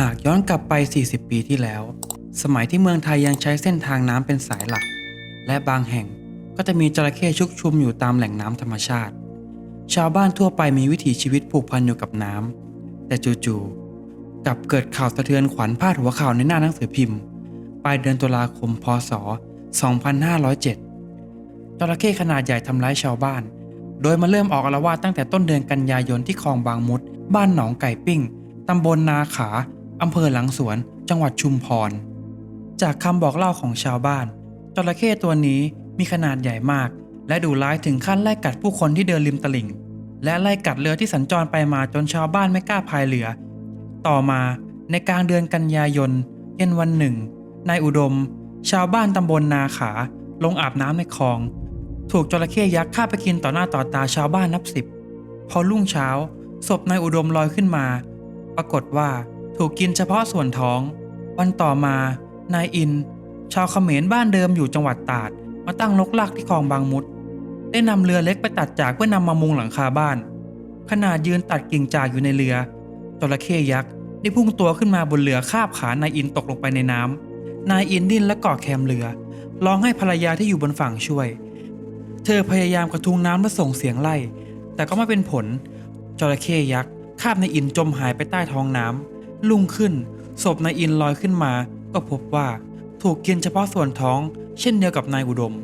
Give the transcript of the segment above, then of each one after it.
หากย้อนกลับไป 40 ปีที่แล้ว สมัยที่เมืองไทยยังใช้เส้นทางน้ำเป็นสายหลัก และบางแห่งก็จะมีจระเข้ชุกชุมอยู่ตามแหล่งน้ำธรรมชาติ ชาวบ้านทั่วไปมีวิถีชีวิตผูกพันอยู่กับน้ำแต่จู่ๆกลับเกิดข่าวสะเทือนขวัญพาดหัวข่าวในหน้าหนังสือพิมพ์ ปลายเดือนตุลาคม พศ 2507 จระเข้ขนาดใหญ่ทำร้ายชาวบ้าน โดยมาเริ่มออกอาละวาดตั้งแต่ต้นเดือนกันยายนที่คลองบางมุด บ้านหนองไก่ปิ้งตำบลนาขา อำเภอหลังสวน จังหวัดชุมพร จากคำบอกเล่าของชาวบ้าน จระเข้ตัวนี้มีขนาดใหญ่มาก และดุร้ายถึงขั้นไล่กัดผู้คนที่เดินริมตลิ่ง และไล่กัดเรือที่สัญจรไปมาจนชาวบ้านไม่กล้าพายเรือ ต่อมาในกลางเดือนกันยายน เย็นวันหนึ่ง นายอุดม ชาวบ้านตำบลนาขา ลงอาบน้ำในคลอง ถูกจระเข้ยักษ์ฆ่าไปกินต่อหน้าต่อตาชาวบ้านนับสิบ พอรุ่งเช้า ศพนายอุดมลอยขึ้นมา ปรากฏว่า ถูกกินเฉพาะส่วนท้อง วันต่อมานายอิน ชาวเขมรบ้านเดิมอยู่จังหวัดตราดมาตั้งลกลากที่คลองบางมุด ได้นำเรือเล็กไปตัดจากเพื่อนำมามุงหลังคาบ้าน ขนาดยืนตัดกิ่งจากอยู่ในเรือจระเข้ยักษ์ได้พุ่งตัวขึ้นมาบนเรือคาบขานายอินตกลงไปในน้ำนายอินดิ้นและเกาะแคมเรือร้องให้ภรรยาที่อยู่บนฝั่งช่วย เธอพยายามกระทุงน้ำและส่งเสียงไล่ แต่ก็ไม่เป็นผลจระเข้ยักษ์คาบนายอินจมหายไปใต้ท้องน้ำ ลุ่งขึ้น ศพนายอินลอยขึ้นมา ก็พบว่าถูกกินเฉพาะส่วนท้อง เช่นเดียวกับนายอุดม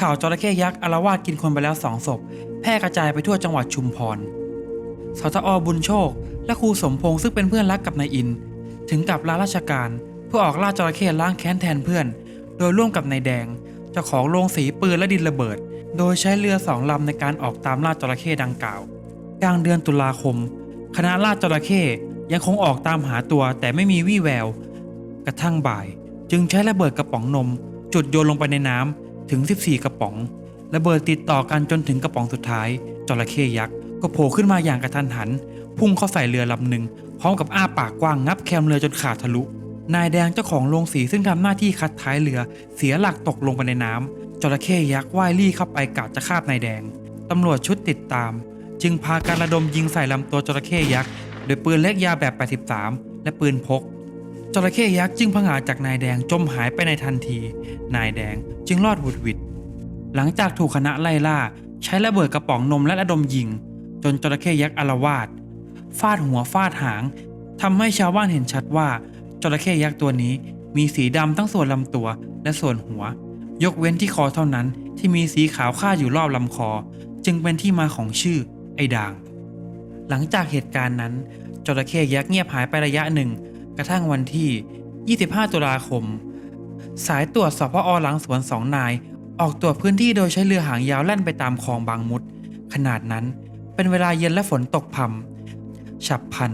ข่าวจระเข้ยักษ์อารวาสกินคนไปแล้วสองศพ แพร่กระจายไปทั่วจังหวัดชุมพรสทอบุญโชค และครูสมพงษ์ซึ่งเป็นเพื่อนรักกับนายอิน ถึงกับลาราชการเพื่อออกล่าจระเข้ล้างแค้นแทนเพื่อน โดยร่วมกับนายแดงเจ้าของโรงสีปืนและดินระเบิด โดยใช้เรือสองลำในการออกตามล่าจระเข้ดังกล่าว กลางเดือนตุลาคม คณะล่าจระเข้ ยังคงออกตามหาตัวแต่ไม่มีวี่แวว กระทั่งบ่าย จึงใช้ระเบิดกระป๋องนม จุดโยนลงไปในน้ำถึง 14 กระป๋อง ระเบิดติดต่อกันจนถึงกระป๋องสุดท้ายจระเข้ยักษ์ก็โผล่ขึ้นมาอย่างกระทันหัน พุ่งเข้าใส่เรือลำหนึ่งพร้อมกับอ้าปากกว้างงับแคมเรือจนขาดทะลุ นายแดงเจ้าของโรงสีซึ่งทำหน้าที่คัดท้ายเรือเสียหลักตกลงไปในน้ำจระเข้ยักษ์ว่ายลี่เข้าไปกะจะคาบนายแดงตำรวจชุดติดตาม จึงพาการระดมยิงใส่ลำตัวจระเข้ยักษ์ โดยปืนเล็กยาวแบบ 83 และปืนพก จระเข้ยักษ์จึงผงาจากนายแดงจมหายไปในทันที นายแดงจึงรอดหวุดหวิดหลังจากถูกคณะไล่ล่า ใช้ระเบิดกระป๋องนมและระดมยิง จนจระเข้ยักษ์อารวาสฟาดหัวฟาดหางทำให้ชาวบ้านเห็นชัดว่า จระเข้ยักษ์ตัวนี้มีสีดำทั้งส่วนลำตัวและส่วนหัว ยกเว้นที่คอเท่านั้นที่มีสีขาวคาดอยู่รอบลำคอ จึงเป็นที่มาของชื่อไอ้ด่าง หลังจากเหตุการณ์นั้น จระเข้ยักษ์เงียบหายไประยะหนึ่ง กระทั่งวันที่ 25 ตุลาคม สายตรวจสพอหลังสวนสองนาย ออกตรวจพื้นที่โดยใช้เรือหางยาวแล่นไปตามคลองบางมุด ขนาดนั้นเป็นเวลาเย็นและฝนตกพรำฉับพัน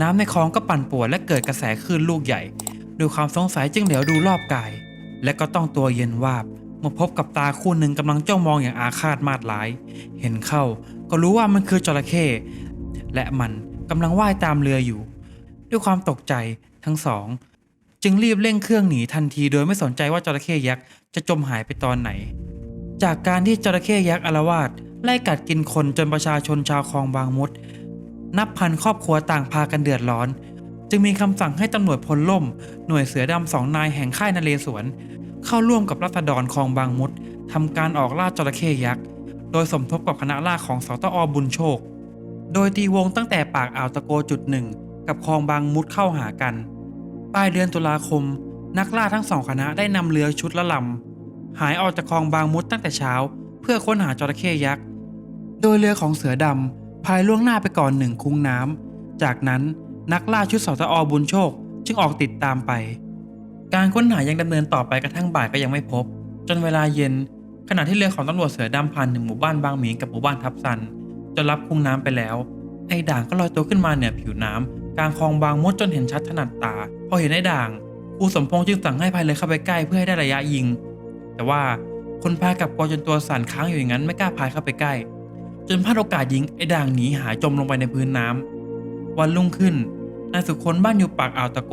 น้ำในคลองก็ปั่นป่วนและเกิดกระแสคลื่นลูกใหญ่ด้วยความสงสัยจึงเหลียวดูรอบกาย และก็ต้องตัวเย็นวาบเมื่อพบกับตาคู่หนึ่งกำลังจ้องมองอย่างอาฆาตมาดร้าย เห็นเข้าก็รู้ว่ามันคือจระเข้ และมันกำลังว่ายตามเรืออยู่ ด้วยความตกใจทั้งสอง จึงรีบเร่งเครื่องหนีทันทีโดยไม่สนใจว่าจระเข้ยักษ์จะจมหายไปตอนไหน จากการที่จระเข้ยักษ์อารวาสไล่กัดกินคนจนประชาชนชาวคลองบางมด นับพันครอบครัวต่างพากันเดือดร้อน จึงมีคำสั่งให้ตำรวจพลล่ม หน่วยเสือดำสองนายแห่งค่ายนเรศวรเข้าร่วมกับรัษฎรคลองบางมดทำการออกล่าจระเข้ยักษ์ โดยสมทบกับคณะล่าของสตอบุญโชค โดยตีวงตั้งแต่ปากอ่าวตะโกจุดหนึ่งกับคลองบางมุดเข้าหากัน ปลายเดือนตุลาคม นักล่าทั้งสองคณะได้นำเรือชุดละลำหายออกจากคลองบางมุดตั้งแต่เช้า เพื่อค้นหาจระเข้ยักษ์ โดยเรือของเสือดำพายล่วงหน้าไปก่อนหนึ่งคุ้งน้ำ จากนั้นนักล่าชุดสตอบุญโชคจึงออกติดตามไป การค้นหายังดำเนินต่อไปกระทั่งบ่ายก็ยังไม่พบ จนเวลาเย็น ขณะที่เรือของตำรวจเสือดำผ่านถึงหมู่บ้านบางหมีกับหมู่บ้านทับซัน จนรับคุ้งน้ำไปแล้ว ไอ้ด่างก็ลอยตัวขึ้นมาเหนือผิวน้ำกลางคลองบางมดจนเห็นชัดถนัดตา พอเห็นไอ้ด่างครูสมพงษ์จึงสั่งให้พายเรือเข้าไปใกล้เพื่อให้ได้ระยะยิง แต่ว่าคนพายกลับกลัวจนตัวสั่นค้างอยู่อย่างนั้นไม่กล้าพายเข้าไปใกล้ จนพลาดโอกาสยิงไอ้ด่างหนีหายจมลงไปในพื้นน้ำวันรุ่งขึ้นนายสุคนบ้านอยู่ปากอ่าวตะโก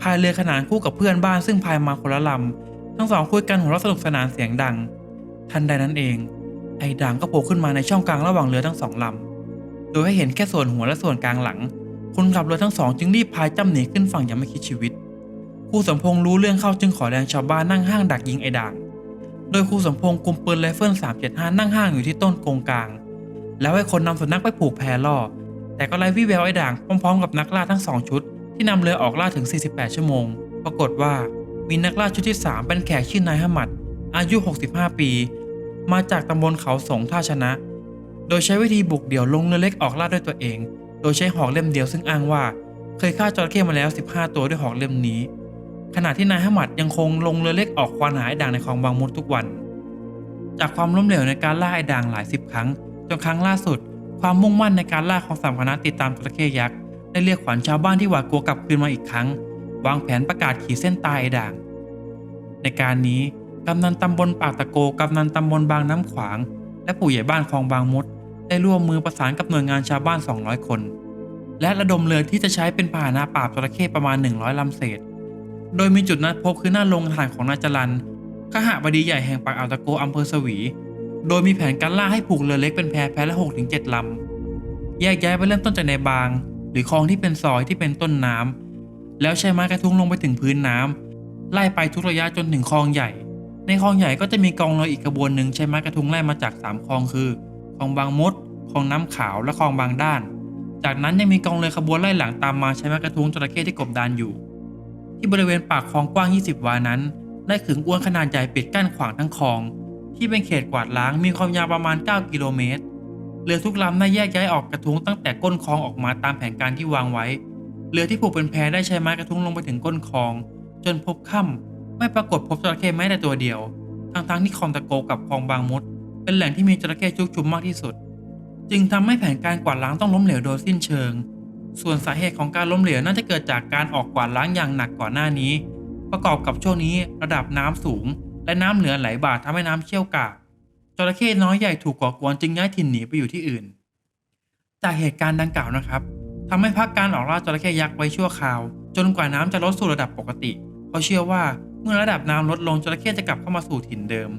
พายเรือขนานคู่กับเพื่อนบ้านซึ่งพายมาคนละลำทั้งสองคุยกันหัวเราะสนุกสนานเสียงดัง ทันใดนั้นเอง ไอ้ด่างก็โผล่ขึ้นมาในช่องกลางระหว่างเรือทั้งสองลำ โดยให้เห็นแค่ส่วนหัวและส่วนกลางหลัง คนขับเรือทั้งสองจึงรีบพายจ้ำหนีขึ้นฝั่งอย่างไม่คิดชีวิต ครูสมพงษ์รู้เรื่องเข้าจึงขอแรงชาวบ้านนั่งห้างดักยิงไอ้ด่าง โดยครูสมพงษ์กุมปืนไรเฟิล375นั่งห้างอยู่ที่ต้นกงกลาง แล้วให้คนนำสุนัขไปผูกแพล่อ แต่ก็ไร้วี่แววไอ้ด่างพร้อมๆ กับนักล่าทั้งสองชุด ที่นำเรือออกล่าถึง 48 ชั่วโมง ปรากฏว่ามีนักล่าชุดที่ 3 เป็นแขกชื่อนายฮมัดอายุ 65 ปี มาจากตำบลเขาสงท่าชนะ โดยใช้วิธีบุกเดี่ยวลงเรือเล็กออกล่าด้วยตัวเอง โดยใช้หอกเล่มเดียวซึ่งอ้างว่า เคยฆ่าจระเข้มาแล้ว 15 ตัวด้วยหอกเล่มนี้ ขณะที่นายฮัมมัดยังคงลงเรือเล็กออกควานหาไอ้ด่างในคลองบางมุดทุกวัน จากความล้มเหลวในการล่าไอ้ด่างหลายสิบครั้งจนครั้งล่าสุด ความมุ่งมั่นในการล่าของสามคณะติดตามจระเข้ยักษ์ได้เรียกขวัญชาวบ้านที่หวาดกลัวกลับคืนมาอีกครั้ง วางแผนประกาศขีดเส้นตายไอ้ด่าง ในการนี้ กำนันตำบลปากตะโกกำนันตำบลบางน้ำขวาง และผู้ใหญ่บ้านคลองบางมด ได้ร่วมมือประสานกับหน่วยงานชาวบ้าน 200 คน และระดมเรือที่จะใช้เป็นพาหนะปราบจระเข้ประมาณ 100ลำเศษ โดยมีจุดนัดพบคือหน้าโรงอาหารของนายจรันขหบดีใหญ่แห่งปากอ่าวตะโกอำเภอสวี โดยมีแผนการล่าให้ผูกเรือเล็กเป็นแพแพละ6ถึง7ลำ แยกย้ายไปเริ่มต้นจากในบาง หรือคลองที่เป็นซอยที่เป็นต้นน้ำแล้วใช้ไม้กระทุ้งลงไปถึงพื้นน้ำไล่ไปทุกระยะจนถึงคลองใหญ่ ในคลองใหญ่ก็จะมีกองเรืออีกกระบวนหนึ่งใช้ไม้กระทุงไล่มาจากสามคลองคือคลองบางมดคลองน้ำขาวและคลองบางด้าน จากนั้นยังมีกองเรือขบวนไล่หลังตามมาใช้ไม้กระทุงจระเข้ที่กบดานอยู่ ที่บริเวณปากคลองกว้าง 20 วานั้น ได้ขึงอ้วนขนาดใหญ่ปิดกั้นขวางทั้งคลอง ที่เป็นเขตกวาดล้างมีความยาวประมาณ 9 กิโลเมตรเรือทุกลำได้แยกย้ายออกกระทุงตั้งแต่ก้นคลองออกมาตามแผนการที่วางไว้ เรือที่ผูกเป็นแพได้ใช้ไม้กระทุงลงไปถึงก้นคลอง จนพบค่ำ ไม่ปรากฏพบจระเข้แม้แต่ตัวเดียว ทั้งๆที่คลองตะโกกับคลองบางมด เป็นแหล่งที่มีจระเข้ชุกชุมมากที่สุด จึงทำให้แผนการกวาดล้างต้องล้มเหลวโดยสิ้นเชิง ส่วนสาเหตุของการล้มเหลวน่าจะเกิดจากการออกกวาดล้างอย่างหนักก่อนหน้านี้ ประกอบกับช่วงนี้ระดับน้ำสูง และน้ำเหลือไหลบ่าทำให้น้ำเชี่ยวกรากจระเข้น้อยใหญ่ถูกก่อกวนจึงย้ายถิ่นหนีไปอยู่ที่อื่น จากเหตุการณ์ดังกล่าวนะครับทำให้พักการออกล่าจระเข้ยักษ์ไว้ชั่วคราว จนกว่าน้ำจะลดสู่ระดับปกติ เพราะเชื่อว่า เมื่อระดับน้ำลดลงจระเข้จะกลับเข้ามาสู่ถิ่นเดิม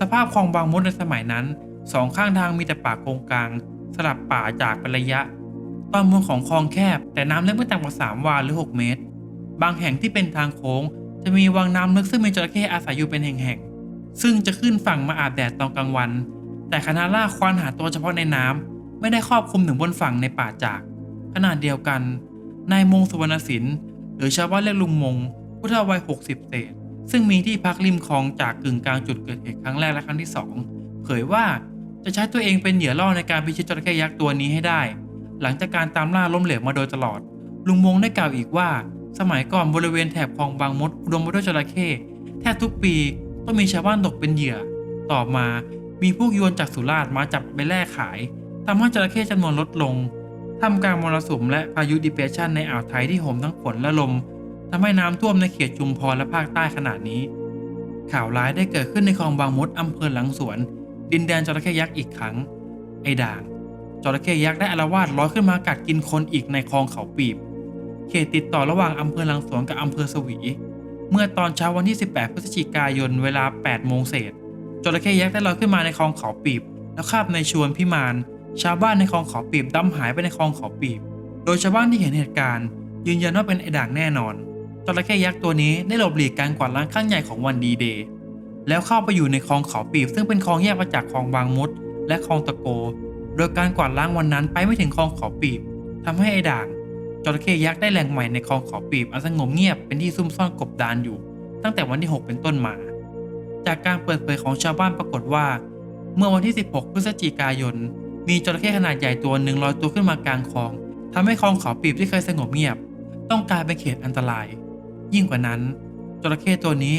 สภาพคลองบางมดในสมัยนั้นสองข้างทางมีแต่ป่าโกงกลาง สลับป่าจากเป็นระยะ ตอนบนของคลองแคบ แต่น้ำลึกไม่ต่ำกว่า3วาหรือ 6 เมตร บางแห่งที่เป็นทางโค้ง จะมีวังน้ำลึกซึ่งมีจระเข้อาศัยอยู่เป็นแห่งๆซึ่งจะขึ้นฝั่งมาอาบแดดตอนกลางวัน แต่คณะล่าควานหาตัวเฉพาะในน้ำไม่ได้ครอบคลุมถึงบนฝั่งในป่าจากขนาดเดียวกันนายมงสุวรรณศิลป์หรือชาวบ้านเรียกลุงมงผู้เฒ่าวัย 60 เศษ ซึ่งมีที่พักริมคลองจากกึ่งกลางจุดเกิดเหตุครั้งแรกและครั้งที่สองเผยว่าจะใช้ตัวเองเป็นเหยื่อล่อในการพิชิตจระเข้ยักษ์ตัวนี้ให้ได้ หลังจากการตามล่าล้มเหลวมาโดยตลอด ลุงมงได้กล่าวอีกว่า สมัยก่อนบริเวณแถบคลองบางมดอุดมไปด้วยจระเข้แทบทุกปีต้องมีชาวบ้านตกเป็นเหยื่อ ต่อมามีพวกยวนจากสุราษฎร์มาจับไปแลกขายทำให้จระเข้จำนวนลดลงทำกลางมรสุมและพายุดิเพรชันในอ่าวไทยที่โหมทั้งฝนและลม ทำให้น้ำท่วมในเขตจุมพรและภาคใต้ขนาดนี้ ข่าวร้ายได้เกิดขึ้นในคลองบางมดอำเภอหลังสวน ดินแดนจระเข้ยักษ์อีกครั้ง ไอ้ด่างจระเข้ยักษ์ได้อาละวาดลอยขึ้นมากัดกินคนอีกในคลองเขาปีบ เขตติดต่อระหว่างอำเภอหลังสวนกับอำเภอสวี เมื่อตอนเช้าวันที่ 18 พฤศจิกายนเวลา 8 โมงเศษจระเข้ยักษ์ได้ลอยขึ้นมาในคลองเขาปีบ แล้วคาบในชวนพิมานชาวบ้านในคลองเขาปีบดำหายไปในคลองเขาปีบ โดยชาวบ้านที่เห็นเหตุการณ์ ยืนยันว่าเป็นไอ้ด่างแน่นอน จระเข้ยักษ์ตัวนี้ได้หลบหลีกการกวาดล้างครั้งใหญ่ของวันดีเดย์แล้วเข้าไปอยู่ในคลองเขาปีบซึ่งเป็นคลองแยกมาจากคลองบางมด และคลองตะโก โดยการกวาดล้างวันนั้นไปไม่ถึงคลองเขาปีบทำให้ไอ้ด่างจระเข้ยักษ์ได้แหล่งใหม่ในคลองเขาปีบอันสงบเงียบเป็นที่ซุ่มซ่อนกบดานอยู่ ตั้งแต่วันที่ 6 เป็นต้นมา จากการเปิดเผยของชาวบ้านปรากฏว่า เมื่อวันที่ 16 พฤศจิกายน มีจระเข้ขนาดใหญ่ตัวหนึ่งลอยตัวขึ้นมากลางคลองทำให้คลองเขาปีบที่เคยสงบเงียบ ต้องกลายเป็นเขตอันตราย ยิ่งกว่านั้น จระเข้ตัวนี้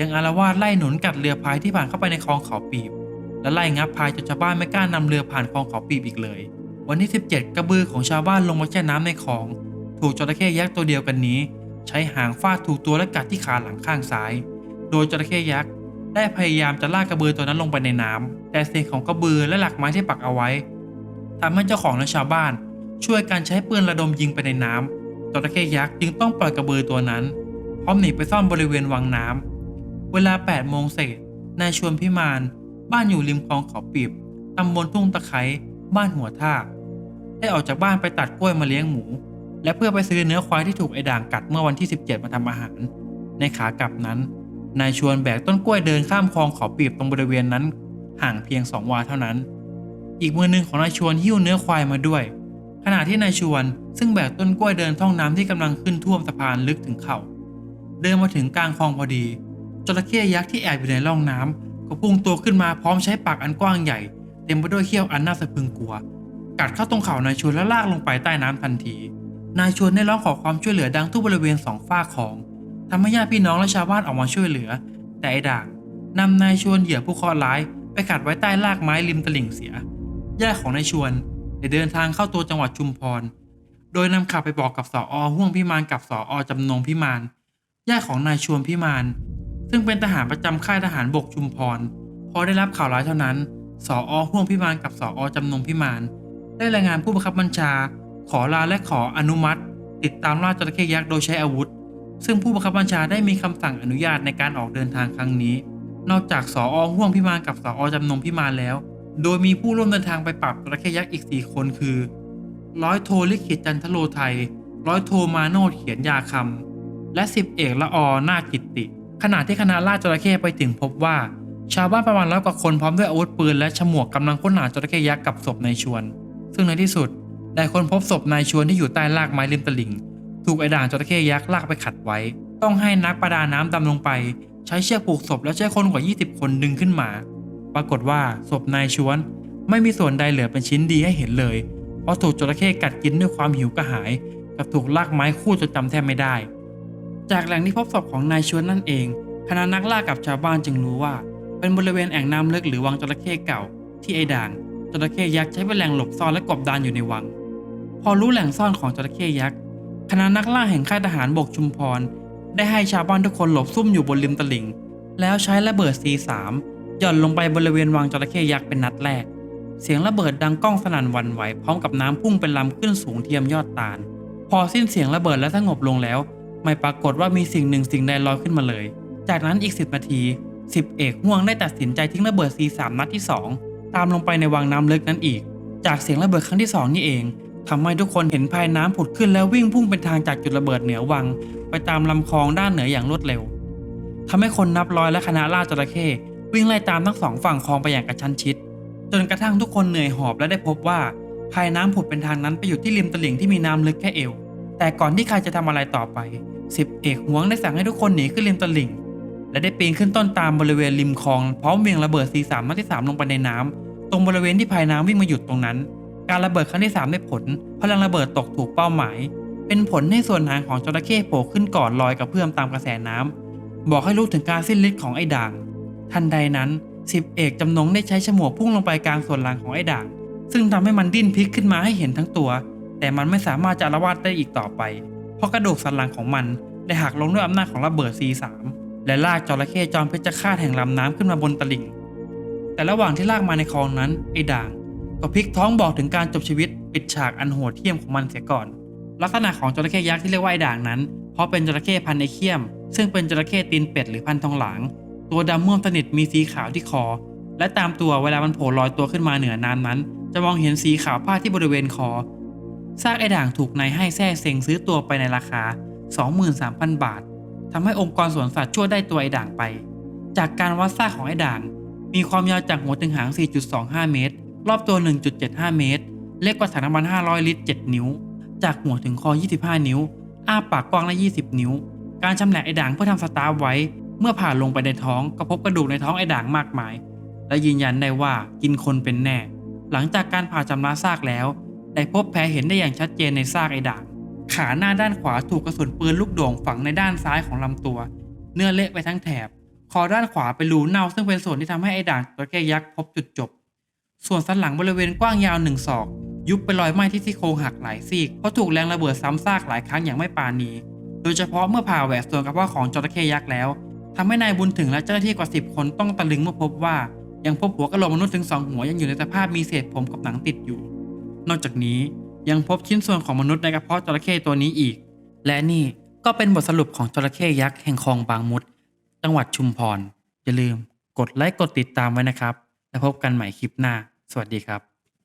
ยังอาละวาดไล่หนุนกัดเรือพายที่ผ่านเข้าไปในคลองเขาปีบ และไล่งับพายจนชาวบ้านไม่กล้านำเรือผ่านคลองเขาปีบอีกเลย วันที่ 17 กระบือของชาวบ้านลงมาแช่น้ำในคลอง ถูกจระเข้ยักษ์ตัวเดียวกันนี้ ใช้หางฟาดถูกตัวและกัดที่ขาหลังข้างซ้าย โดยจระเข้ยักษ์ได้พยายามจะลากกระบือตัวนั้นลงไปในน้ำแต่เศษของกระบือและหลักไม้ที่ปักเอาไว้ทำให้เจ้าของและชาวบ้าน ช่วยกันใช้ปืนระดมยิงไปในน้ำจระเข้ยักษ์จึงต้องปล่อยกระบือตัวนั้น พร้อมหนีไปซ่อนบริเวณวังน้ำเวลา8โมงเศษนายชวนพิมาน บ้านอยู่ริมคลองเขาปีบตำบลทุ่งตะไคร้บ้านหัวท่าได้ออกจากบ้านไปตัดกล้วยมาเลี้ยงหมู และเพื่อไปซื้อเนื้อควายที่ถูกไอ้ด่างกัดเมื่อวันที่ 17 มาทำอาหาร ในขากลับนั้นนายชวนแบกต้นกล้วยเดินข้ามคลองเขาปีบตรงบริเวณนั้นห่างเพียงสองวาเท่านั้น อีกมือหนึ่งของนายชวนหิ้วเนื้อควายมาด้วย ขณะที่นายชวนซึ่งแบกต้นกล้วยเดินท่องน้ำที่กำลังขึ้นท่วมสะพานลึกถึงเข่า เดินมาถึงกลางคลองพอดี จระเข้ยักษ์ที่แอบอยู่ในร่องน้ำก็พุ่งตัวขึ้นมาพร้อมใช้ปากอันกว้างใหญ่ เต็มไปด้วยเขี้ยวอันน่าสะพรึงกลัว กัดเข้าตรงเข่านายชวนและลากลงไปใต้น้ำทันที นายชวนได้ร้องขอความช่วยเหลือดังทั่วบริเวณสองฝ้าของทำให้ญาติพี่น้องและชาวบ้านออกมาช่วยเหลือ แต่ไอ้ด่างนำนายชวนเหยื่อผู้เคราะห์ร้าย ไปกัดไว้ใต้รากไม้ริมตลิ่งเสียญาติของนายชวนได้เดินทางเข้าตัวจังหวัดชุมพร โดยนำข่าวไปบอกกับสออห่วงพิมานกับสออจำนงพิมาน ญาติของนายชวนพิมาน ซึ่งเป็นทหารประจำค่ายทหารบกชุมพร พอได้รับข่าวร้ายเท่านั้นสออห่วงพิมานกับสออจำนงพิมาน ได้รายงานผู้บังคับบัญชา ขอลาและขออนุมัติ ติดตามล่าจระเข้ยักษ์โดยใช้อาวุธ ซึ่งผู้บังคับบัญชาได้มีคำสั่งอนุญาตในการออกเดินทางครั้งนี้ นอกจากสออห่วงพิมานกับสออจำนงพิมานแล้ว โดยมีผู้ร่วมเดินทางไปปราบจระเข้ยักษ์อีก 4 คนคือ ร้อยโทลิขิตจันทโลไทย ร้อยโทมาโนดเขียนยาคำ และสิบเอกละออนาคกิตติ ขณะที่คณะล่าจระเข้ไปถึงพบว่า ชาวบ้านประมาณร้อยกว่าคนพร้อมด้วยอาวุธปืนและฉมวกกำลังค้นหาจระเข้ยักษ์กับศพนายชวน ซึ่งในที่สุดได้ค้นพบศพนายชวนที่อยู่ใต้รากไม้ริมตลิ่ง ถูกไอ้ด่างจระเข้ยักษ์ลากไปขัดไว้ ต้องให้นักประดาน้ำดำลงไป ใช้เชือกผูกศพและใช้คนกว่า 20 คนดึงขึ้นมา ปรากฏว่าศพนายชวน ไม่มีส่วนใดเหลือเป็นชิ้นดีให้เห็นเลย เพราะถูกจระเข้กัดกินด้วยความหิวกระหาย กับถูกลากไม้คู่จนจำแทบไม่ได้ จากแหล่งที่พบศพของนายชวนนั่นเอง คณะนักล่ากับชาวบ้านจึงรู้ว่า เป็นบริเวณแอ่งน้ำลึกหรือวังจระเข้เก่า ที่ไอ้ด่างจระเข้ยักษ์ใช้เป็นแหล่งหลบซ่อนและกบดานอยู่ในวัง พอรู้แหล่งซ่อนของจระเข้ยักษ์คณะนักล่าแห่งค่ายทหารบกชุมพร ได้ให้ชาวบ้านทุกคนหลบซุ่มอยู่บนริมตลิ่ง แล้วใช้ระเบิด C3 หย่อนลงไปบริเวณวังจระเข้ยักษ์เป็นนัดแรก เสียงระเบิดดังก้องสนั่นวันไหวพร้อมกับน้ำพุ่งเป็นลำขึ้นสูงเทียมยอดตาล พอสิ้นเสียงระเบิดและสงบลงแล้ว ไม่ปรากฏว่ามีสิ่งหนึ่งสิ่งใดลอยขึ้นมาเลย จากนั้นอีก 10 นาที 10 เอกห่วงได้ตัดสินใจทิ้งระเบิด C3 นัดที่ 2 ตามลงไปในวังน้ำลึกนั้นอีก จากเสียงระเบิดครั้งที่ 2 นี่เองทำให้ทุกคนเห็นภายน้ำผุดขึ้นแล้ววิ่งพุ่งเป็นทางจากจุดระเบิดเหนือวัง ไปตามลำคลองด้านเหนืออย่างรวดเร็วทำให้คนนับร้อยและคณะล่าจระเข้วิ่งไล่ตามทั้งสองฝั่งคลองไปอย่างกระชั้นชิด จนกระทั่งทุกคนเหนื่อยหอบและได้พบว่าภายน้ำผุดเป็นทางนั้นไปอยู่ที่ริมตลิ่งที่มีน้ำลึกแค่เอว แต่ก่อนที่ใครจะทำอะไรต่อไป สิบเอกหวงได้สั่งให้ทุกคนหนีขึ้นริมตลิ่ง และได้ปีนขึ้นต้นตามบริเวณริมคลอง พร้อมเวียงระเบิดสีสามนัดที่สามลงไปในน้ำตรงบริเวณที่ภายน้ำวิ่งมาหยุดตรงนั้น การระเบิดครั้งที่สามได้ผล พลังระเบิดตกถูกเป้าหมาย เป็นผลให้ส่วนหางของจระเข้โผล่ขึ้นก่อนลอยกระเพื่อมตามกระแสน้ำบอกให้รู้ถึงการสิ้นฤทธิ์ของไอ้ด่าง ทันใดนั้นสิบเอกจำนงได้ใช้ฉมวกพุ่งลงไปกลางส่วนหลังของไอ้ด่าง ซึ่งทำให้มันดิ้นพลิกขึ้นมาให้เห็นทั้งตัว แต่มันไม่สามารถจะละวาดได้อีกต่อไป ราะกระดูกสันหลังของมันได้หักลงด้วยอำนาจของระเบิด C3 และลากจระเข้จอมเพชฌฆาตแห่งลำน้ำขึ้นมาบนตลิ่ง แต่ระหว่างที่ลากมาในคลองนั้นไอ้ด่างก็พลิกท้องบอกถึงการจบชีวิตปิดฉากอันโหดเหี้ยมของมันเสียก่อน ลักษณะของจระเข้ยักษ์ที่เรียกว่าไอ้ด่างนั้น เพราะเป็นจระเข้พันธุ์ไอเคียม ซึ่งเป็นจระเข้ตีนเป็ดหรือพันธุ์ทองหลาง ตัวดำม่วงสนิทมีสีขาวที่คอ และตามตัวเวลามันโผล่ลอยตัวขึ้นมาเหนือน้ำนั้น จะมองเห็นสีขาวพาดที่บริเวณคอ ซากไอ้ด่างถูกนายให้แท้เซ็งซื้อตัวไปในราคา 23,000 บาททำให้องค์กรสวนสัตว์ช่วยได้ตัวไอ้ด่างไป จากการวัดซากของไอ้ด่าง มีความยาวจากหัวถึงหาง 4.25 เมตร รอบตัว 1.75 เมตร เล็กกว่าถังน้ำมัน 500 ลิตร 7 นิ้ว จากหัวถึงคอ 25 นิ้ว อ้าปากกว้างละ 20 นิ้ว การชำแหละไอ้ด่างเพื่อทำสตาร์ไว้ เมื่อผ่าลงไปในท้องก็พบกระดูกในท้องไอ้ด่างมากมาย และยืนยันได้ว่ากินคนเป็นแน่ หลังจากการผ่าชำระซากแล้ว ได้พบแผลเห็นได้อย่างชัดเจนในซากไอ้ด่างขาหน้าด้านขวาถูกกระสุนปืนลูกโด่งฝังในด้านซ้ายของลำตัว เนื้อเละไปทั้งแถบ คอด้านขวาเป็นรูเน่าซึ่งเป็นส่วนที่ทำให้ไอ้ด่างจระเข้ยักษ์พบจุดจบ ส่วนสันหลังบริเวณกว้างยาวหนึ่งศอก ยุบไปรอยไหม้ที่ซี่โครงหักหลายซีกเพราะถูกแรงระเบิดซ้ำซากหลายครั้งอย่างไม่ปราณีโดยเฉพาะเมื่อผ่าแหวกส่วนกระเพาะของจระเข้ยักษ์แล้วทำให้นายบุญถึงและเจ้าหน้าที่กว่า10คนต้องตะลึงเมื่อพบว่ายังพบหัวกะโหลกมนุษย์ถึงสองหัวยังอยู่ในสภาพมีเศษผมกับหนังติดอยู่ นอกจากนี้ยังพบชิ้นส่วนของมนุษย์ในกระเพาะจระเข้ตัวนี้อีก และนี่ก็เป็นบทสรุปของจระเข้ยักษ์แห่งคลองบางมุด จังหวัดชุมพร อย่าลืม กดไลค์กดติดตามไว้นะครับ แล้วพบกันใหม่คลิปหน้า สวัสดีครับ